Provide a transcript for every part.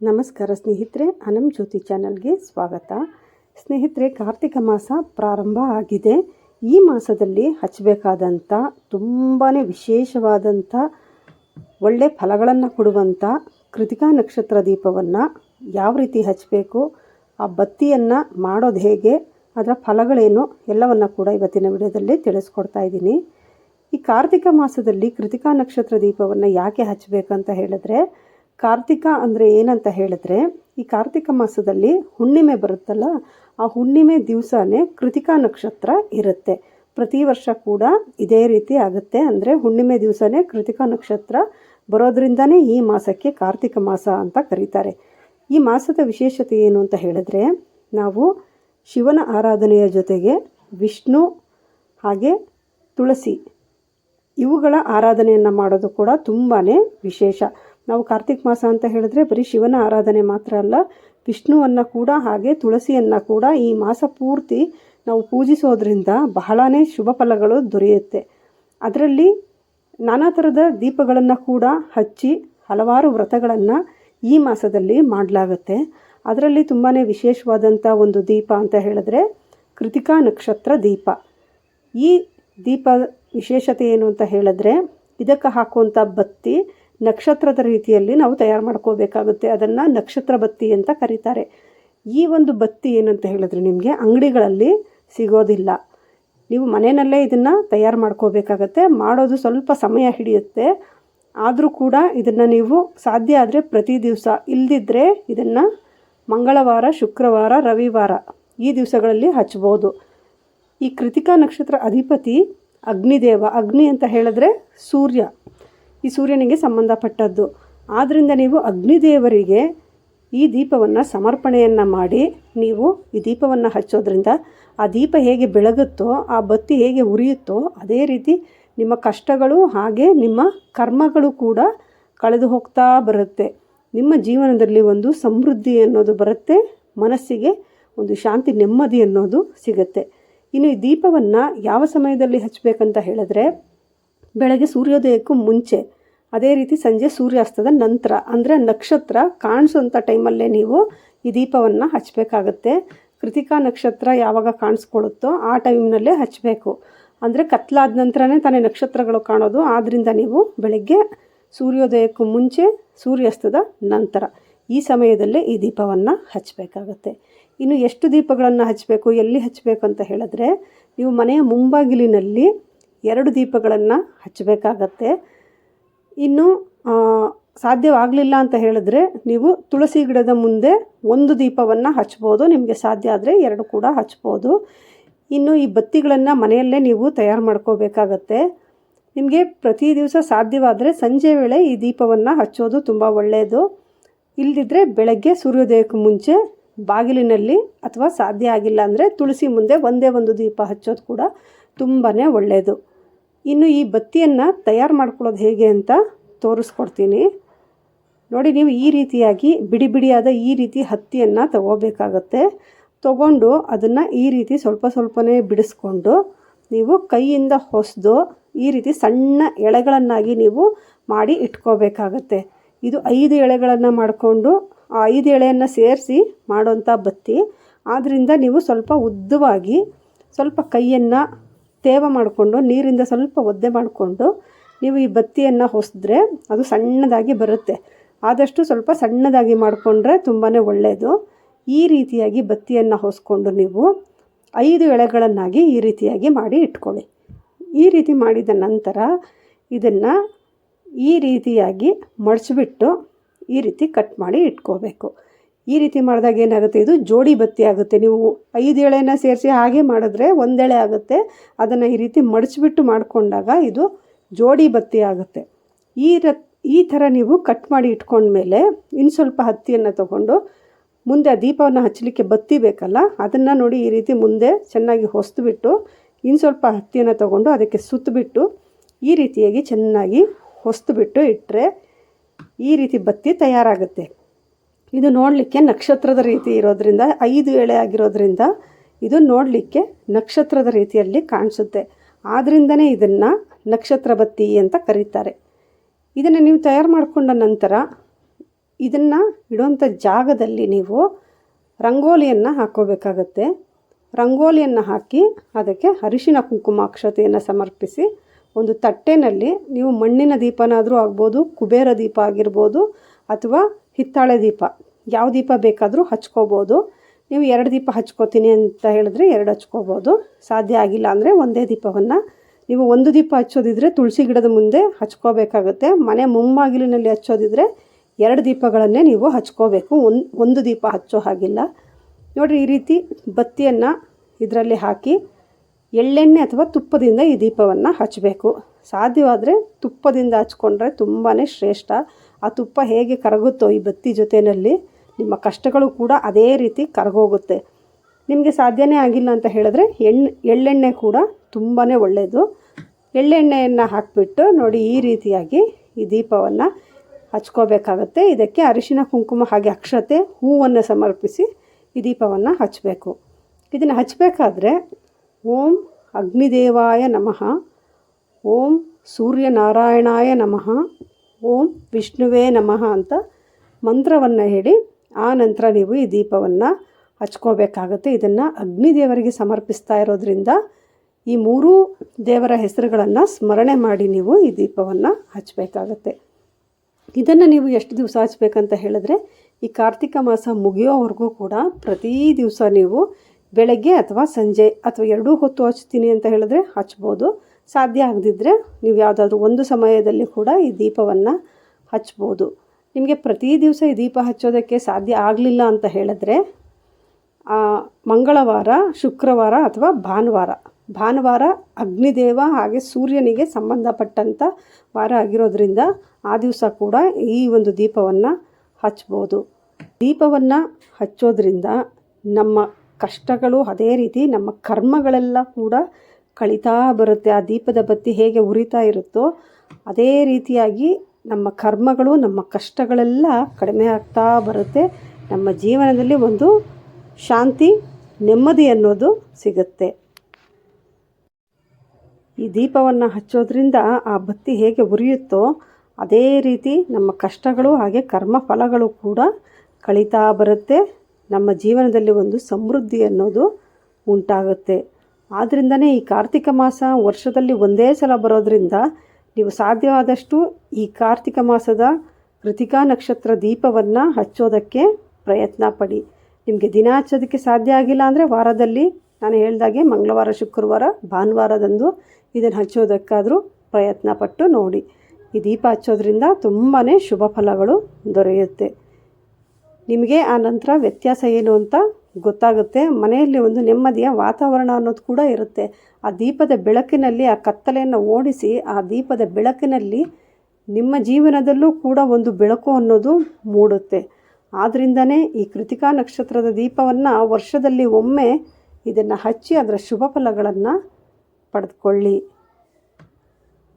ನಮಸ್ಕಾರ ಸ್ನೇಹಿತರೆ ಅನಂ ಜ್ಯೋತಿ ಚಾನಲ್ಗೆ ಸ್ವಾಗತ. ಸ್ನೇಹಿತರೆ, ಕಾರ್ತಿಕ ಮಾಸ ಪ್ರಾರಂಭ ಆಗಿದೆ. ಈ ಮಾಸದಲ್ಲಿ ಹಚ್ಚಬೇಕಾದಂಥ ತುಂಬಾ ವಿಶೇಷವಾದಂಥ ಒಳ್ಳೆ ಫಲಗಳನ್ನು ಕೊಡುವಂಥ ಕೃತಿಕಾ ನಕ್ಷತ್ರ ದೀಪವನ್ನು ಯಾವ ರೀತಿ ಹಚ್ಚಬೇಕು ಆ ಬತ್ತಿಯನ್ನು ಮಾಡೋದು ಹೇಗೆ, ಅದರ ಫಲಗಳೇನು, ಎಲ್ಲವನ್ನು ಕೂಡ ಇವತ್ತಿನ ವಿಡಿಯೋದಲ್ಲಿ ತಿಳಿಸ್ಕೊಡ್ತಾ ಇದ್ದೀನಿ. ಈ ಕಾರ್ತಿಕ ಮಾಸದಲ್ಲಿ ಕೃತಿಕಾ ನಕ್ಷತ್ರ ದೀಪವನ್ನು ಯಾಕೆ ಹಚ್ಚಬೇಕಂತ ಹೇಳಿದ್ರೆ ಕಾರ್ತಿಕ ಅಂದರೆ ಏನಂತ ಹೇಳಿದ್ರೆ, ಈ ಕಾರ್ತಿಕ ಮಾಸದಲ್ಲಿ ಹುಣ್ಣಿಮೆ ಬರುತ್ತಲ್ಲ, ಆ ಹುಣ್ಣಿಮೆ ದಿವಸನೇ ಕೃತಿಕಾ ನಕ್ಷತ್ರ ಇರುತ್ತೆ. ಪ್ರತಿ ವರ್ಷ ಕೂಡ ಇದೇ ರೀತಿ ಆಗುತ್ತೆ. ಅಂದರೆ ಹುಣ್ಣಿಮೆ ದಿವಸನೇ ಕೃತಿಕಾ ನಕ್ಷತ್ರ ಬರೋದ್ರಿಂದನೇ ಈ ಮಾಸಕ್ಕೆ ಕಾರ್ತಿಕ ಮಾಸ ಅಂತ ಕರೀತಾರೆ. ಈ ಮಾಸದ ವಿಶೇಷತೆ ಏನು ಅಂತ ಹೇಳಿದ್ರೆ, ನಾವು ಶಿವನ ಆರಾಧನೆಯ ಜೊತೆಗೆ ವಿಷ್ಣು ಹಾಗೆ ತುಳಸಿ ಇವುಗಳ ಆರಾಧನೆಯನ್ನು ಮಾಡೋದು ಕೂಡ ತುಂಬಾ ವಿಶೇಷ. ನಾವು ಕಾರ್ತಿಕ್ ಮಾಸ ಅಂತ ಹೇಳಿದ್ರೆ ಬರೀ ಶಿವನ ಆರಾಧನೆ ಮಾತ್ರ ಅಲ್ಲ, ವಿಷ್ಣುವನ್ನು ಕೂಡ ಹಾಗೆ ತುಳಸಿಯನ್ನು ಕೂಡ ಈ ಮಾಸ ಪೂರ್ತಿ ನಾವು ಪೂಜಿಸೋದ್ರಿಂದ ಬಹಳನೇ ಶುಭ ಫಲಗಳು ದೊರೆಯುತ್ತೆ. ಅದರಲ್ಲಿ ನಾನಾ ಥರದ ದೀಪಗಳನ್ನು ಕೂಡ ಹಚ್ಚಿ ಹಲವಾರು ವ್ರತಗಳನ್ನು ಈ ಮಾಸದಲ್ಲಿ ಮಾಡಲಾಗುತ್ತೆ. ಅದರಲ್ಲಿ ತುಂಬಾ ವಿಶೇಷವಾದಂಥ ಒಂದು ದೀಪ ಅಂತ ಹೇಳಿದ್ರೆ ಕೃತಿಕಾ ನಕ್ಷತ್ರ ದೀಪ. ಈ ದೀಪ ವಿಶೇಷತೆ ಏನು ಅಂತ ಹೇಳಿದ್ರೆ ಇದಕ್ಕೆ ಹಾಕುವಂಥ ಬತ್ತಿ ನಕ್ಷತ್ರದ ರೀತಿಯಲ್ಲಿ ನಾವು ತಯಾರು ಮಾಡ್ಕೋಬೇಕಾಗುತ್ತೆ. ಅದನ್ನು ನಕ್ಷತ್ರ ಬತ್ತಿ ಅಂತ ಕರೀತಾರೆ. ಈ ಒಂದು ಬತ್ತಿ ಏನಂತ ಹೇಳಿದ್ರೆ ನಿಮಗೆ ಅಂಗಡಿಗಳಲ್ಲಿ ಸಿಗೋದಿಲ್ಲ. ನೀವು ಮನೆಯಲ್ಲೇ ಇದನ್ನು ತಯಾರು ಮಾಡ್ಕೋಬೇಕಾಗತ್ತೆ. ಮಾಡೋದು ಸ್ವಲ್ಪ ಸಮಯ ಹಿಡಿಯುತ್ತೆ. ಆದರೂ ಕೂಡ ಇದನ್ನು ನೀವು ಸಾಧ್ಯ ಆದರೆ ಪ್ರತಿ ದಿವಸ ಇಲ್ಲದಿದ್ದರೆ ಇದನ್ನು ಮಂಗಳವಾರ, ಶುಕ್ರವಾರ, ರವಿವಾರ ಈ ದಿವಸಗಳಲ್ಲಿ ಹಚ್ಬೋದು. ಈ ಕೃತಿಕಾ ನಕ್ಷತ್ರ ಅಧಿಪತಿ ಅಗ್ನಿದೇವ. ಅಗ್ನಿ ಅಂತ ಹೇಳಿದ್ರೆ ಸೂರ್ಯ. ಈ ಸೂರ್ಯನಿಗೆ ಸಂಬಂಧಪಟ್ಟದ್ದು. ಆದ್ದರಿಂದ ನೀವು ಅಗ್ನಿದೇವರಿಗೆ ಈ ದೀಪವನ್ನು ಸಮರ್ಪಣೆಯನ್ನು ಮಾಡಿ, ನೀವು ಈ ದೀಪವನ್ನು ಹಚ್ಚೋದ್ರಿಂದ ಆ ದೀಪ ಹೇಗೆ ಬೆಳಗುತ್ತೋ, ಆ ಬತ್ತಿ ಹೇಗೆ ಉರಿಯುತ್ತೋ, ಅದೇ ರೀತಿ ನಿಮ್ಮ ಕಷ್ಟಗಳು ಹಾಗೆ ನಿಮ್ಮ ಕರ್ಮಗಳು ಕೂಡ ಕಳೆದು ಹೋಗ್ತಾ ಬರುತ್ತೆ. ನಿಮ್ಮ ಜೀವನದಲ್ಲಿ ಒಂದು ಸಮೃದ್ಧಿ ಅನ್ನೋದು ಬರುತ್ತೆ, ಮನಸ್ಸಿಗೆ ಒಂದು ಶಾಂತಿ, ನೆಮ್ಮದಿ ಅನ್ನೋದು ಸಿಗುತ್ತೆ. ಇನ್ನು ಈ ದೀಪವನ್ನು ಯಾವ ಸಮಯದಲ್ಲಿ ಹಚ್ಚಬೇಕಂತ ಹೇಳಿದ್ರೆ, ಬೆಳಗ್ಗೆ ಸೂರ್ಯೋದಯಕ್ಕೂ ಮುಂಚೆ. ಅದೇ ರೀತಿ ಸಂಜೆ ಸೂರ್ಯಾಸ್ತದ ನಂತರ, ಅಂದರೆ ನಕ್ಷತ್ರ ಕಾಣಿಸುವಂಥ ಟೈಮಲ್ಲೇ ನೀವು ಈ ದೀಪವನ್ನು ಹಚ್ಚಬೇಕಾಗತ್ತೆ ಕೃತಿಕಾ ನಕ್ಷತ್ರ ಯಾವಾಗ ಕಾಣಿಸ್ಕೊಳ್ಳುತ್ತೋ ಆ ಟೈಮ್ನಲ್ಲೇ ಹಚ್ಚಬೇಕು ಅಂದರೆ ಕತ್ಲಾದ ನಂತರನೇ ತಾನೇ ನಕ್ಷತ್ರಗಳು ಕಾಣೋದು. ಆದ್ದರಿಂದ ನೀವು ಬೆಳಗ್ಗೆ ಸೂರ್ಯೋದಯಕ್ಕೂ ಮುಂಚೆ ಸೂರ್ಯಾಸ್ತದ ನಂತರ ಈ ಸಮಯದಲ್ಲೇ ಈ ದೀಪವನ್ನು ಹಚ್ಚಬೇಕಾಗತ್ತೆ ಇನ್ನು ಎಷ್ಟು ದೀಪಗಳನ್ನು ಹಚ್ಚಬೇಕು ಎಲ್ಲಿ ಹಚ್ಚಬೇಕು ಅಂತ ಹೇಳಿದ್ರೆ, ನೀವು ಮನೆಯ ಮುಂಬಾಗಿಲಿನಲ್ಲಿ ಎರಡು ದೀಪಗಳನ್ನು ಹಚ್ಚಬೇಕಾಗತ್ತೆ ಇನ್ನು ಸಾಧ್ಯವಾಗಲಿಲ್ಲ ಅಂತ ಹೇಳಿದ್ರೆ ನೀವು ತುಳಸಿ ಗಿಡದ ಮುಂದೆ ಒಂದು ದೀಪವನ್ನು ಹಚ್ಬೋದು. ನಿಮಗೆ ಸಾಧ್ಯ ಆದರೆ ಎರಡು ಕೂಡ ಹಚ್ಬೋದು. ಇನ್ನು ಈ ಬತ್ತಿಗಳನ್ನು ಮನೆಯಲ್ಲೇ ನೀವು ತಯಾರು ಮಾಡ್ಕೋಬೇಕಾಗತ್ತೆ. ನಿಮಗೆ ಪ್ರತಿ ದಿವಸ ಸಾಧ್ಯವಾದರೆ ಸಂಜೆ ವೇಳೆ ಈ ದೀಪವನ್ನು ಹಚ್ಚೋದು ತುಂಬ ಒಳ್ಳೆಯದು ಇಲ್ಲದಿದ್ದರೆ ಬೆಳಗ್ಗೆ ಸೂರ್ಯೋದಯಕ್ಕೆ ಮುಂಚೆ ಬಾಗಿಲಿನಲ್ಲಿ ಅಥವಾ ಸಾಧ್ಯ ಆಗಿಲ್ಲ ಅಂದರೆ ತುಳಸಿ ಮುಂದೆ ಒಂದೇ ಒಂದು ದೀಪ ಹಚ್ಚೋದು ಕೂಡ ತುಂಬಾ ಒಳ್ಳೆಯದು ಇನ್ನು ಈ ಬತ್ತಿಯನ್ನು ತಯಾರು ಮಾಡ್ಕೊಳ್ಳೋದು ಹೇಗೆ ಅಂತ ತೋರಿಸ್ಕೊಡ್ತೀನಿ. ನೋಡಿ, ನೀವು ಈ ರೀತಿಯಾಗಿ ಬಿಡಿ ಬಿಡಿಯಾದ ಈ ರೀತಿ ಹತ್ತಿಯನ್ನು ತಗೋಬೇಕಾಗತ್ತೆ. ತಗೊಂಡು ಅದನ್ನು ಈ ರೀತಿ ಸ್ವಲ್ಪ ಸ್ವಲ್ಪನೇ ಬಿಡಿಸ್ಕೊಂಡು ನೀವು ಕೈಯಿಂದ ಹೊಸದು ಈ ರೀತಿ ಸಣ್ಣ ಎಳೆಗಳನ್ನಾಗಿ ನೀವು ಮಾಡಿ ಇಟ್ಕೋಬೇಕಾಗತ್ತೆ. ಇದು ಐದು ಎಳೆಗಳನ್ನು ಮಾಡಿಕೊಂಡು ಆ ಐದು ಎಳೆಯನ್ನು ಸೇರಿಸಿ ಮಾಡೋಂಥ ಬತ್ತಿ. ಆದ್ದರಿಂದ ನೀವು ಸ್ವಲ್ಪ ಉದ್ದವಾಗಿ ಸ್ವಲ್ಪ ಕೈಯನ್ನು ತೇವ ಮಾಡಿಕೊಂಡು, ನೀರಿಂದ ಸ್ವಲ್ಪ ಒದ್ದೆ ಮಾಡಿಕೊಂಡು ನೀವು ಈ ಬತ್ತಿಯನ್ನು ಹೊಸಿದ್ರೆ ಅದು ಸಣ್ಣದಾಗಿ ಬರುತ್ತೆ. ಆದಷ್ಟು ಸ್ವಲ್ಪ ಸಣ್ಣದಾಗಿ ಮಾಡಿಕೊಂಡ್ರೆ ತುಂಬಾ ಒಳ್ಳೆಯದು ಈ ರೀತಿಯಾಗಿ ಬತ್ತಿಯನ್ನು ಹೊಸ್ಕೊಂಡು ನೀವು ಐದು ಎಳೆಗಳನ್ನಾಗಿ ಈ ರೀತಿಯಾಗಿ ಮಾಡಿ ಇಟ್ಕೊಳ್ಳಿ. ಈ ರೀತಿ ಮಾಡಿದ ನಂತರ ಇದನ್ನು ಈ ರೀತಿಯಾಗಿ ಮಡಚಿಬಿಟ್ಟು ಈ ರೀತಿ ಕಟ್ ಮಾಡಿ ಇಟ್ಕೋಬೇಕು. ಈ ರೀತಿ ಮಾಡಿದಾಗ ಏನಾಗುತ್ತೆ? ಇದು ಜೋಡಿ ಬತ್ತಿ ಆಗುತ್ತೆ. ನೀವು ಐದು ಎಳೆನ ಸೇರಿಸಿ ಹಾಗೆ ಮಾಡಿದ್ರೆ ಒಂದೆಳೆ ಆಗುತ್ತೆ. ಅದನ್ನು ಈ ರೀತಿ ಮಡಚಿಬಿಟ್ಟು ಮಾಡಿಕೊಂಡಾಗ ಇದು ಜೋಡಿ ಬತ್ತಿ ಆಗುತ್ತೆ. ಈ ರ, ಈ ಥರ ನೀವು ಕಟ್ ಮಾಡಿ ಇಟ್ಕೊಂಡ್ಮೇಲೆ ಇನ್ನು ಸ್ವಲ್ಪ ಹತ್ತಿಯನ್ನು ತಗೊಂಡು ಮುಂದೆ ಆ ದೀಪವನ್ನು ಹಚ್ಚಲಿಕ್ಕೆ ಬತ್ತಿ ಬೇಕಲ್ಲ, ಅದನ್ನು ನೋಡಿ ಈ ರೀತಿ ಮುಂದೆ ಚೆನ್ನಾಗಿ ಹೊಸ್ದುಬಿಟ್ಟು ಇನ್ನು ಸ್ವಲ್ಪ ಹತ್ತಿಯನ್ನು ತಗೊಂಡು ಅದಕ್ಕೆ ಸುತ್ತಬಿಟ್ಟು ಈ ರೀತಿಯಾಗಿ ಚೆನ್ನಾಗಿ ಹೊಸ್ದುಬಿಟ್ಟು ಇಟ್ಟರೆ ಈ ರೀತಿ ಬತ್ತಿ ತಯಾರಾಗುತ್ತೆ. ಇದು ನೋಡಲಿಕ್ಕೆ ನಕ್ಷತ್ರದ ರೀತಿ ಇರೋದ್ರಿಂದ, ಐದು ಎಳೆ ಆಗಿರೋದ್ರಿಂದ ಇದು ನೋಡಲಿಕ್ಕೆ ನಕ್ಷತ್ರದ ರೀತಿಯಲ್ಲಿ ಕಾಣಿಸುತ್ತೆ. ಆದ್ದರಿಂದನೇ ಇದನ್ನು ನಕ್ಷತ್ರ ಬತ್ತಿ ಅಂತ ಕರೀತಾರೆ. ಇದನ್ನು ನೀವು ತಯಾರು ಮಾಡಿಕೊಂಡ ನಂತರ ಇದನ್ನು ಇಡುವಂಥ ಜಾಗದಲ್ಲಿ ನೀವು ರಂಗೋಲಿಯನ್ನು ಹಾಕ್ಕೋಬೇಕಾಗತ್ತೆ ರಂಗೋಲಿಯನ್ನು ಹಾಕಿ ಅದಕ್ಕೆ ಅರಿಶಿನ ಕುಂಕುಮ ಅಕ್ಷತೆಯನ್ನು ಸಮರ್ಪಿಸಿ ಒಂದು ತಟ್ಟೆನಲ್ಲಿ ನೀವು ಮಣ್ಣಿನ ದೀಪನಾದರೂ ಆಗ್ಬೋದು, ಕುಬೇರ ದೀಪ ಆಗಿರ್ಬೋದು, ಅಥವಾ ಹಿತ್ತಾಳೆ ದೀಪ. ಯಾವ ದೀಪ ಬೇಕಾದರೂ ಹಚ್ಕೋಬೋದು. ನೀವು ಎರಡು ದೀಪ ಹಚ್ಕೋತೀನಿ ಅಂತ ಹೇಳಿದ್ರೆ ಎರಡು ಹಚ್ಕೋಬೋದು. ಸಾಧ್ಯ ಆಗಿಲ್ಲ ಅಂದರೆ ಒಂದೇ ದೀಪವನ್ನು. ನೀವು ಒಂದು ದೀಪ ಹಚ್ಚೋದಿದ್ರೆ ತುಳಸಿ ಗಿಡದ ಮುಂದೆ ಹಚ್ಕೋಬೇಕಾಗುತ್ತೆ. ಮನೆ ಮುಮ್ಮಾಗಿಲಿನಲ್ಲಿ ಹಚ್ಚೋದಿದ್ರೆ ಎರಡು ದೀಪಗಳನ್ನೇ ನೀವು ಹಚ್ಕೋಬೇಕು. ಒಂದು ಒಂದು ದೀಪ ಹಚ್ಚೋ ಹಾಗಿಲ್ಲ. ನೋಡಿರಿ ಈ ರೀತಿ ಬತ್ತಿಯನ್ನು ಇದರಲ್ಲಿ ಹಾಕಿ ಎಳ್ಳೆಣ್ಣೆ ಅಥವಾ ತುಪ್ಪದಿಂದ ಈ ದೀಪವನ್ನು ಹಚ್ಚಬೇಕು ಸಾಧ್ಯವಾದರೆ ತುಪ್ಪದಿಂದ ಹಚ್ಕೊಂಡ್ರೆ ತುಂಬಾ ಶ್ರೇಷ್ಠ. ಆ ತುಪ್ಪ ಹೇಗೆ ಕರಗುತ್ತೋ ಈ ಬತ್ತಿ ಜೊತೆಯಲ್ಲಿ ನಿಮ್ಮ ಕಷ್ಟಗಳು ಕೂಡ ಅದೇ ರೀತಿ ಕರಗೋಗುತ್ತೆ. ನಿಮಗೆ ಸಾಧ್ಯನೇ ಆಗಿಲ್ಲ ಅಂತ ಹೇಳಿದ್ರೆ ಎಣ್ಣೆ, ಎಳ್ಳೆಣ್ಣೆ ಕೂಡ ತುಂಬಾ ಒಳ್ಳೆಯದು ಎಳ್ಳೆಣ್ಣೆಯನ್ನು ಹಾಕಿಬಿಟ್ಟು ನೋಡಿ ಈ ರೀತಿಯಾಗಿ ಈ ದೀಪವನ್ನು ಹಚ್ಕೋಬೇಕಾಗತ್ತೆ. ಇದಕ್ಕೆ ಅರಿಶಿನ, ಕುಂಕುಮ ಹಾಗೆ ಅಕ್ಷತೆ, ಹೂವನ್ನು ಸಮರ್ಪಿಸಿ ಈ ದೀಪವನ್ನು ಹಚ್ಚಬೇಕು ಇದನ್ನು ಹಚ್ಚಬೇಕಾದ್ರೆ ಓಂ ಅಗ್ನಿದೇವಾಯ ನಮಃ, ಓಂ ಸೂರ್ಯನಾರಾಯಣಾಯ ನಮಃ ಓಂ ವಿಷ್ಣುವೇ ನಮಃ ಅಂತ ಮಂತ್ರವನ್ನು ಹೇಳಿ ಆ ನಂತರ ನೀವು ಈ ದೀಪವನ್ನು ಹಚ್ಕೋಬೇಕಾಗತ್ತೆ. ಇದನ್ನು ಅಗ್ನಿದೇವರಿಗೆ ಸಮರ್ಪಿಸ್ತಾ ಇರೋದ್ರಿಂದ ಈ ಮೂರೂ ದೇವರ ಹೆಸರುಗಳನ್ನು ಸ್ಮರಣೆ ಮಾಡಿ ನೀವು ಈ ದೀಪವನ್ನು ಹಚ್ಚಬೇಕಾಗತ್ತೆ ಇದನ್ನು ನೀವು ಎಷ್ಟು ದಿವಸ ಹಚ್ಬೇಕಂತ ಹೇಳಿದ್ರೆ ಈ ಕಾರ್ತಿಕ ಮಾಸ ಮುಗಿಯೋವರೆಗೂ ಕೂಡ ಪ್ರತಿ ದಿವಸ ನೀವು ಬೆಳಗ್ಗೆ ಅಥವಾ ಸಂಜೆ ಅಥವಾ ಎರಡೂ ಹೊತ್ತು ಹಚ್ತೀನಿ ಅಂತ ಹೇಳಿದ್ರೆ ಹಚ್ಬೋದು. ಸಾಧ್ಯ ಆಗದಿದ್ದರೆ ನೀವು ಯಾವುದಾದ್ರೂ ಒಂದು ಸಮಯದಲ್ಲಿ ಕೂಡ ಈ ದೀಪವನ್ನು ಹಚ್ಬೋದು. ನಿಮಗೆ ಪ್ರತಿ ದಿವಸ ಈ ದೀಪ ಹಚ್ಚೋದಕ್ಕೆ ಸಾಧ್ಯ ಆಗಲಿಲ್ಲ ಅಂತ ಹೇಳಿದ್ರೆ ಮಂಗಳವಾರ, ಶುಕ್ರವಾರ ಅಥವಾ ಭಾನುವಾರ. ಭಾನುವಾರ ಅಗ್ನಿದೇವ ಹಾಗೆ ಸೂರ್ಯನಿಗೆ ಸಂಬಂಧಪಟ್ಟಂಥ ವಾರ ಆಗಿರೋದ್ರಿಂದ ಆ ದಿವಸ ಕೂಡ ಈ ಒಂದು ದೀಪವನ್ನು ಹಚ್ಬೋದು. ದೀಪವನ್ನು ಹಚ್ಚೋದ್ರಿಂದ ನಮ್ಮ ಕಷ್ಟಗಳು, ಅದೇ ರೀತಿ ನಮ್ಮ ಕರ್ಮಗಳೆಲ್ಲ ಕೂಡ ಕಳೀತಾ ಬರುತ್ತೆ, ಆ ದೀಪದ ಬತ್ತಿ ಹೇಗೆ ಉರಿತಾ ಇರುತ್ತೋ ಅದೇ ರೀತಿಯಾಗಿ ನಮ್ಮ ಕರ್ಮಗಳು, ನಮ್ಮ ಕಷ್ಟಗಳೆಲ್ಲ ಕಡಿಮೆ ಆಗ್ತಾ ಬರುತ್ತೆ. ನಮ್ಮ ಜೀವನದಲ್ಲಿ ಒಂದು ಶಾಂತಿ, ನೆಮ್ಮದಿ ಅನ್ನೋದು ಸಿಗುತ್ತೆ. ಈ ದೀಪವನ್ನು ಹಚ್ಚೋದ್ರಿಂದ ಆ ಬತ್ತಿ ಹೇಗೆ ಉರಿಯುತ್ತೋ ಅದೇ ರೀತಿ ನಮ್ಮ ಕಷ್ಟಗಳು ಹಾಗೆ ಕರ್ಮ ಫಲಗಳು ಕೂಡ ಕಳೀತಾ ಬರುತ್ತೆ. ನಮ್ಮ ಜೀವನದಲ್ಲಿ ಒಂದು ಸಮೃದ್ಧಿ ಅನ್ನೋದು ಉಂಟಾಗುತ್ತೆ. ಆದ್ದರಿಂದನೇ ಈ ಕಾರ್ತಿಕ ಮಾಸ ವರ್ಷದಲ್ಲಿ ಒಂದೇ ಸಲ ಬರೋದರಿಂದ ನೀವು ಸಾಧ್ಯವಾದಷ್ಟು ಈ ಕಾರ್ತಿಕ ಮಾಸದ ಕೃತಿಕಾ ನಕ್ಷತ್ರ ದೀಪವನ್ನು ಹಚ್ಚೋದಕ್ಕೆ ಪ್ರಯತ್ನ ಪಡಿ. ನಿಮಗೆ ದಿನ ಹಚ್ಚೋದಕ್ಕೆ ಸಾಧ್ಯ ಆಗಿಲ್ಲ ಅಂದರೆ ವಾರದಲ್ಲಿ ನಾನು ಹೇಳಿದಾಗೆ ಮಂಗಳವಾರ, ಶುಕ್ರವಾರ, ಭಾನುವಾರದಂದು ಇದನ್ನು ಹಚ್ಚೋದಕ್ಕಾದರೂ ಪ್ರಯತ್ನ ಪಟ್ಟು ನೋಡಿ. ಈ ದೀಪ ಹಚ್ಚೋದ್ರಿಂದ ತುಂಬಾ ಶುಭ ಫಲಗಳು ದೊರೆಯುತ್ತೆ. ನಿಮಗೆ ಆ ನಂತರ ವ್ಯತ್ಯಾಸ ಏನು ಅಂತ ಗೊತ್ತಾಗುತ್ತೆ. ಮನೆಯಲ್ಲಿ ಒಂದು ನೆಮ್ಮದಿಯ ವಾತಾವರಣ ಅನ್ನೋದು ಕೂಡ ಇರುತ್ತೆ. ಆ ದೀಪದ ಬೆಳಕಿನಲ್ಲಿ, ಆ ಕತ್ತಲೆಯನ್ನು ಓಡಿಸಿ, ಆ ದೀಪದ ಬೆಳಕಿನಲ್ಲಿ ನಿಮ್ಮ ಜೀವನದಲ್ಲೂ ಕೂಡ ಒಂದು ಬೆಳಕು ಅನ್ನೋದು ಮೂಡುತ್ತೆ. ಆದ್ದರಿಂದನೇ ಈ ಕೃತಿಕಾ ನಕ್ಷತ್ರದ ದೀಪವನ್ನು ವರ್ಷದಲ್ಲಿ ಒಮ್ಮೆ ಇದನ್ನು ಹಚ್ಚಿ ಅದರ ಶುಭ ಫಲಗಳನ್ನು ಪಡೆದುಕೊಳ್ಳಿ.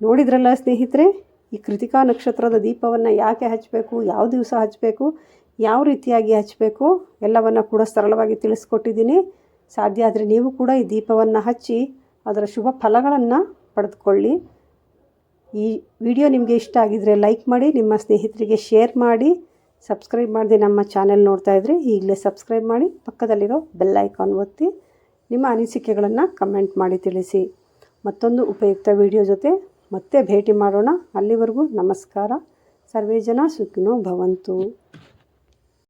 ನೋಡಿದ್ರಲ್ಲ ಸ್ನೇಹಿತರೆ, ಈ ಕೃತಿಕಾ ನಕ್ಷತ್ರದ ದೀಪವನ್ನು ಯಾಕೆ ಹಚ್ಚಬೇಕು? ಯಾವ ದಿವಸ ಹಚ್ಚಬೇಕು? ಯಾವ ರೀತಿಯಾಗಿ ಹಚ್ಚಬೇಕು ಎಲ್ಲವನ್ನು ಕೂಡ ಸರಳವಾಗಿ ತಿಳಿಸ್ಕೊಟ್ಟಿದ್ದೀನಿ. ಸಾಧ್ಯ ಆದರೆ ನೀವು ಕೂಡ ಈ ದೀಪವನ್ನು ಹಚ್ಚಿ ಅದರ ಶುಭ ಫಲಗಳನ್ನು ಪಡೆದುಕೊಳ್ಳಿ. ಈ ವಿಡಿಯೋ ನಿಮಗೆ ಇಷ್ಟ ಆಗಿದರೆ ಲೈಕ್ ಮಾಡಿ, ನಿಮ್ಮ ಸ್ನೇಹಿತರಿಗೆ ಶೇರ್ ಮಾಡಿ. ಸಬ್ಸ್ಕ್ರೈಬ್ ಮಾಡಿದೆ ನಮ್ಮ ಚಾನೆಲ್ ನೋಡ್ತಾ ಇದ್ದರೆ ಈಗಲೇ ಸಬ್ಸ್ಕ್ರೈಬ್ ಮಾಡಿ, ಪಕ್ಕದಲ್ಲಿರೋ ಬೆಲ್ ಐಕಾನ್ ಒತ್ತಿ ನಿಮ್ಮ ಅನಿಸಿಕೆಗಳನ್ನು ಕಮೆಂಟ್ ಮಾಡಿ ತಿಳಿಸಿ. ಮತ್ತೊಂದು ಉಪಯುಕ್ತ ವಿಡಿಯೋ ಜೊತೆ ಮತ್ತೆ ಭೇಟಿ ಮಾಡೋಣ. ಅಲ್ಲಿವರೆಗೂ ನಮಸ್ಕಾರ. ಸರ್ವೇ ಜನ ಸುಖಿನೋ ಭವಂತು.